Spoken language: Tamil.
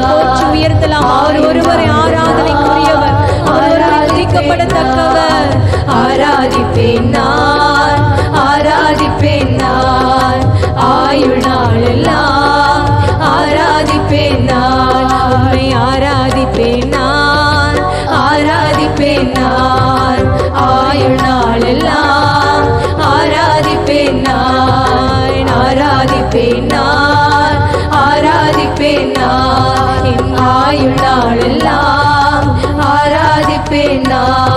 போற்றி உயர்த்தலாம். அவர் ஒருவரை ஆராதனைக்குரியவர். அவர் துதிக்கப்படத்தக்கவர். ஆராதிப்பேன் நான். ஆராதிப்பேன் நான். ஆயுள் நாளெல்லாம் ஆராதிப்பேன் நான். உண்மை ஆராதிப்பேன் நான். ஆராதிப்பேன் நான். ஆயுள் நாளெல்லாம் ஆயுள் நாளெல்லாம் ஆராதிப்பேன் நான்.